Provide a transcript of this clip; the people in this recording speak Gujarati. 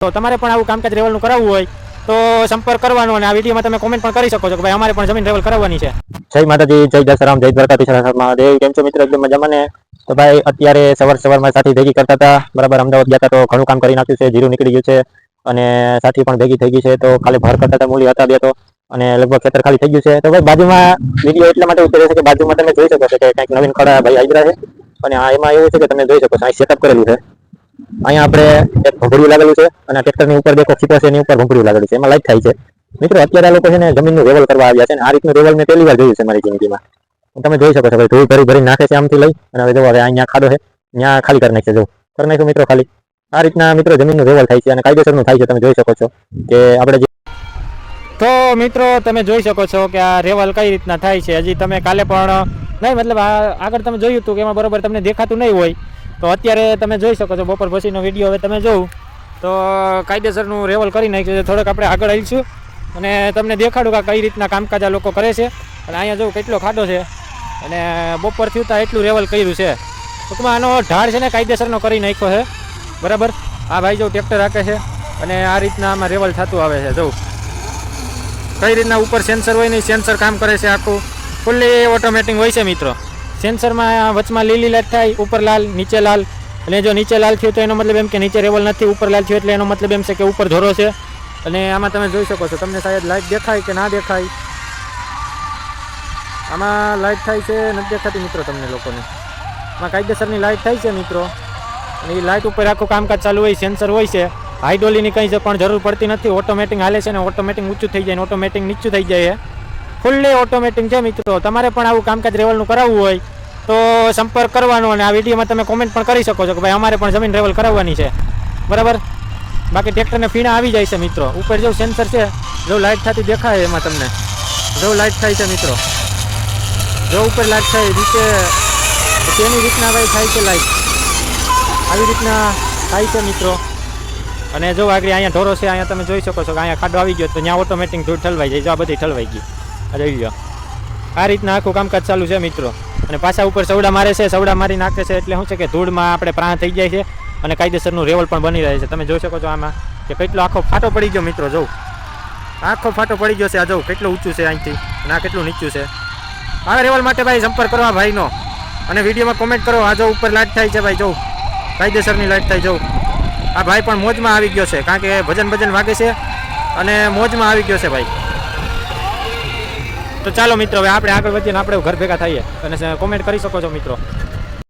તો તમારે પણ આવું કામકાજ રેવલનું કરાવવું હોય તો સંપર્ક કરવાનો અને આ વિડીયોમાં તમે કોમેન્ટ પણ કરી શકો છો કે ભાઈ અમારે પણ જમીન રેવલ કરાવવાની છે. જય માતાજી, જય દશરામ જય દ્વારકાધીશ મહાદેવ. કેમ છો મિત્રો? એકદમ મજામાં ને? તો ભાઈ, અત્યારે સવાર સવારમાં સાથી ભેગી કરતા હતા. બરાબર, અમદાવાદ ગયા હતા તો ઘણું કામ કરી નાખ્યું છે, જીરું નીકળી ગયું છે. અને સાથી પણ ભેગી થઈ ગઈ છે, તો કાલે ભર કરતા હતા, મૂલી હતા બે તો. અને લગભગ ખેતર ખાલી થઈ ગયું છે. તો ભાઈ, બાજુમાં વીડિયો એટલા માટે ઉતરે છે કે બાજુમાં તમે જોઈ શકો છો કે કંઈક નવીન ખડા ભાઈ આવી રહ્યા છે. અને આ એમાં એવું છે કે તમે જોઈ શકો છો અહીં સેટઅપ કરેલું છે. અહીંયા આપણે એક ભંભળિયું લાગેલું છે અને ટ્રેક્ટરની ઉપર દેખો ખીપો છે, એની ઉપર ભંભળિયું લાગેલું છે. એમાં લાઈટ થાય છે. મિત્રો, અત્યારે આ લોકો છે ને જમીનનું રેવલ કરવા આવ્યા છે અને આ રીતનું રેવલ મેં પહેલી વાર જોયું છે મારી જિંદગીમાં. તમે જોઈ શકો છો, ભાઈ ધોઈ ભરી ભરી નાખે છે આમથી લઈ અને હવે જો હવે અહીંયા ખાડો છે ત્યાં ખાલી કરી નાખશે, જો. કરી નાખ્યું મિત્રો ખાલી. આ રીતના મિત્રો જમીનનું રેવલ થાય છે અને કાયદેસરનું થાય છે, તમે જોઈ શકો છો કે આપણે તો મિત્રો, તમે જોઈ શકો છો કે આ રેવલ કઈ રીતના થાય છે. હજી તમે કાલે પણ, નહીં, મતલબ આ આગળ તમે જોયું હતું કે એમાં બરોબર તમને દેખાતું નહીં હોય. તો અત્યારે તમે જોઈ શકો છો બપોર પછીનો વીડિયો હવે તમે જોઉં. તો કાયદેસરનું રેવલ કરી નાખ્યું છે. થોડોક આપણે આગળ આવીશું અને તમને દેખાડું કે કઈ રીતના કામકાજ આ લોકો કરે છે. અને અહીંયા જોઉં કેટલો ખાડો છે. અને બપોર થયું ત્યાં એટલું રેવલ કર્યું છે. ટૂંકમાં આનો ઢાળ છે ને કાયદેસરનો કરી નાખ્યો છે. બરાબર? આ ભાઈ જો ટ્રેક્ટર રાખે છે અને આ રીતના આમાં રેવલ થતું આવે છે. જવું કઈ રીતના ઉપર સેન્સર હોય નહીં સેન્સર કામ કરે છે આખું. ફૂલ્લી ઓટોમેટિક હોય છે મિત્રો. સેન્સરમાં વચમાં લીલી લાઈટ થાય, ઉપર લાલ, નીચે લાલ. અને જો નીચે લાલ થયું તો એનો મતલબ એમ કે નીચે રેવલ નથી, ઉપર લાલ થયું એટલે એનો મતલબ એમ છે કે ઉપર ધોરો છે. અને આમાં તમે જોઈ શકો છો, તમને શાયદ લાઈટ દેખાય કે ના દેખાય. આમાં લાઈટ થાય છે, નથી દેખાતી મિત્રો તમને લોકોને. આમાં કાયદેસરની લાઈટ થાય છે મિત્રો. અને એ લાઇટ ઉપર આખું કામકાજ ચાલુ હોય, સેન્સર હોય છે. હાઇડ્રોલીની કંઈ પણ જરૂર પડતી નથી, ઓટોમેટિક હાલે છે ને ઓટોમેટિક ઊંચું થઈ જાય ઓટોમેટિક નીચું થઈ જાય ફૂલ્લી ઓટોમેટિક છે મિત્રો. તમારે પણ આવું કામકાજ રેવલનું કરાવવું હોય તો સંપર્ક કરવાનો અને આ વિડીયોમાં તમે કોમેન્ટ પણ કરી શકો છો કે ભાઈ અમારે પણ જમીન રેવલ કરાવવાની છે. બરાબર? બાકી ટ્રેક્ટરને ફીણા આવી જાય છે મિત્રો. ઉપર જો સેન્સર છે જો લાઇટ થતી દેખાય એમાં તમને. જો લાઇટ થાય છે મિત્રો. જો ઉપર લાઇટ થાય નીચે તેની રીતના ભાઈ થાય છે લાઇટ આવી રીતના થાય છે મિત્રો. અને જો આગળ અહીંયા ઢોરો છે, અહીંયા તમે જોઈ શકો છો કે અહીંયા ખાડો આવી ગયો તો ત્યાં ઓટોમેટિક ધૂળ ઠલવાઈ જાય જો આ બધી ઠલવાઈ ગઈ. આ ગયો. આ રીતના આખું કામકાજ ચાલુ છે મિત્રો. અને પાછા ઉપર સવડા મારે છે, સવડા મારી નાખે છે એટલે શું છે કે ધૂળમાં આપણે પ્રાણ થઈ જાય છે અને કાયદેસરનું રેવલ પણ બની રહે છે. તમે જોઈ શકો છો આમાં કે કેટલો આખો ફાટો પડી ગયો મિત્રો જોઉં આખો ફાટો પડી ગયો છે, આ જોઉં કેટલું ઊંચું છે અહીંથી અને આ કેટલું નીચું છે. આ રેવલ માટે ભાઈ સંપર્ક કરવા ભાઈનો. અને વિડીયોમાં કોમેન્ટ કરો, આ જો ઉપર લાઈટ થાય છે ભાઈ જોઉં કાયદેસરની લાઇટ થાય જોઉં આ ભાઈ પણ મોજમાં આવી ગયો છે, કારણ કે ભજન ભજન વાગે છે અને મોજમાં આવી ગયો છે ભાઈ. તો ચાલો મિત્રો, હવે આપણે આગળ વધીને આપણે ઘર ભેગા થઈએ. અને કોમેન્ટ કરી શકો છો મિત્રો.